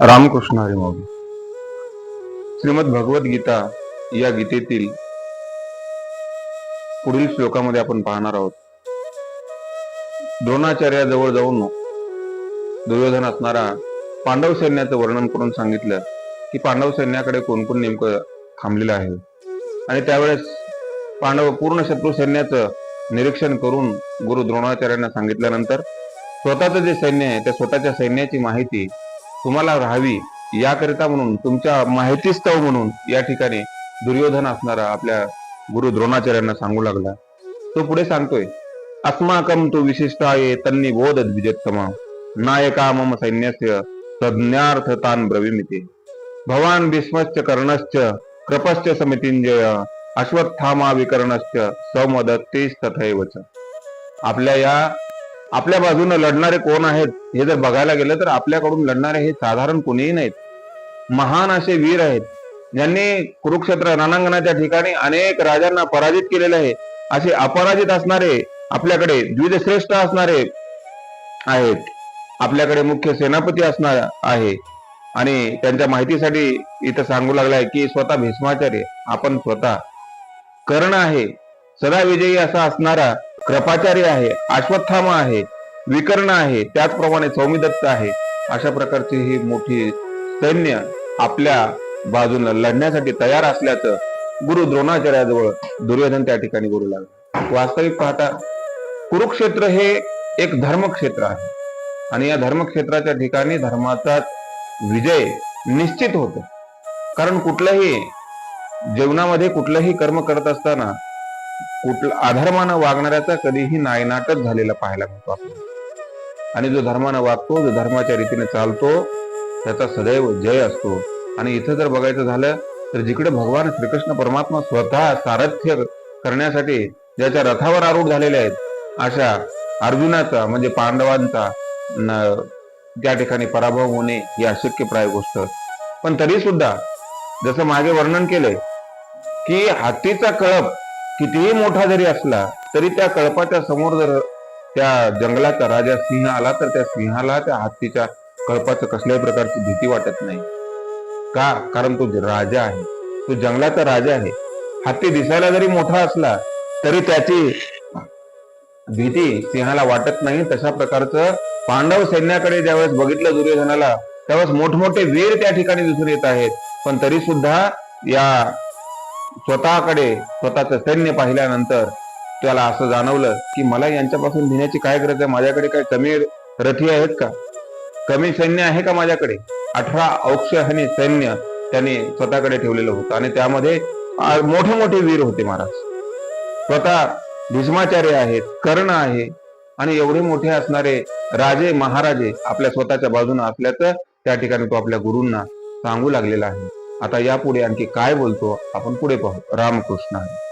रामकृष्ण हरी श्रीमद भगवत गीता या गीतेतील पुढील श्लोकामध्ये आपण पाहणार आहोत. द्रोणाचार्याजवळ जाऊन दुर्योधन असणारा पांडव सैन्याचं वर्णन करून सांगितलं की पांडव सैन्याकडे कोण कोण नेमकं थांबलेलं आहे. आणि त्यावेळेस पांडव पूर्ण शत्रू सैन्याचं निरीक्षण करून गुरु द्रोणाचार्यांना सांगितल्यानंतर स्वतःचं जे सैन्य आहे त्या स्वतःच्या सैन्याची माहिती तुम्हाला राहावी याकरिता म्हणून तुमच्या माहितीस्तव म्हणून या ठिकाणी दुर्योधन असणारा आपल्या गुरु द्रोणाचार्यांना सांगू लागला. तो पुढे सांगतोय अस्माकम तू विशिष्टाये तन्नी बोध द्विजोत्तम नायका मम सैन्यस्य तज्ञार्थ तान ब्रविमिते। भवान भीष्मश्च कर्णश्च कृपश्च समितींजय अश्वत्थामा विकर्णश्च सौमदत्तेस तथैवच आपल्या या आपल्या बाजूने लढणारे कोण आहेत हे जर बघायला गेलं तर आपल्याकडून लढणारे हे साधारण कोणीही नाहीत. महान असे वीर आहेत ज्यांनी कुरुक्षेत्र रणांगणाच्या ठिकाणी अनेक राजांना पराजित केलेले आहे. असे अपराजित असणारे आपल्याकडे द्विजश्रेष्ठ असणारे आहेत. आपल्याकडे मुख्य सेनापती असणार आहे. आणि त्यांच्या माहितीसाठी इथं सांगू लागलाय की स्वतः भीष्माचार्य आपण स्वतः. कर्ण आहे. सदा विजयी असा असणारा कृपाचार्य आहे अश्वत्थामा आहे विकर्ण आहे त्याचप्रमाणे सौमिदत्त आहे. अशा प्रकारची ही मोठी सैन्य आपल्या बाजूला लढण्यासाठी तयार असल्याचं गुरु द्रोणाचार्याजवळ दुर्योधन त्या ठिकाणी बोलू लागला. वास्तविक पाहता कुरुक्षेत्र हे एक धर्मक्षेत्र आहे. आणि या धर्मक्षेत्राच्या ठिकाणी धर्माचा विजय निश्चित होतो. कारण कुठलंही जीवनामध्ये कुठलंही कर्म करत असताना कुठला अधर्मानं वागणाऱ्याचा कधीही नायनाटच झालेला पाहायला मिळतो आपल्याला. आणि जो धर्मानं वागतो जो धर्माच्या रीतीने चालतो त्याचा सदैव जय असतो. आणि इथं जर बघायचं झालं तर जिकडे भगवान श्रीकृष्ण परमात्मा स्वतः सारथ्य करण्यासाठी ज्याच्या रथावर आरूढ झालेले आहेत अशा अर्जुनाचा म्हणजे पांडवांचा न- त्या ठिकाणी पराभव होणे ही अशक्यप्राय गोष्ट. पण तरी सुद्धा जसं मागे वर्णन केलंय की हत्तीचा कळप कितीही मोठा जरी असला तरी त्या कळपाच्या समोर जर त्या जंगलाचा राजा सिंह आला तर त्या सिंहाला त्या हत्तीच्या कळपाचं कसल्याही प्रकारची भीती वाटत नाही. का? कारण तो राजा आहे. तो जंगलाचा राजा आहे. हत्ती दिसायला जरी मोठा असला तरी त्याची भीती सिंहाला वाटत नाही. तशा प्रकारचं पांडव सैन्याकडे ज्यावेळेस बघितलं दुर्योधनाला त्यावेळेस मोठमोठे वीर त्या ठिकाणी दिसून येत आहेत. पण तरी सुद्धा या स्वतःकडे स्वतःचं सैन्य पाहिल्यानंतर त्याला असं जाणवलं की मला यांच्यापासून भिण्याची काय गरज आहे? माझ्याकडे काय कमी रथी आहेत का? कमी सैन्य आहे का माझ्याकडे? अठरा औक्षहनी सैन्य त्याने स्वतःकडे ठेवलेलं होतं आणि त्यामध्ये मोठे मोठे वीर होते महाराज. स्वतः भीष्माचार्य आहेत कर्ण आहे आणि एवढे मोठे असणारे राजे महाराजे आपल्या स्वतःच्या बाजूने असल्याचं त्या ठिकाणी तो आपल्या गुरूंना सांगू लागलेला आहे. आता यापुढे आणखी काय बोलतो आपण पुढे पाहू. रामकृष्ण हरी.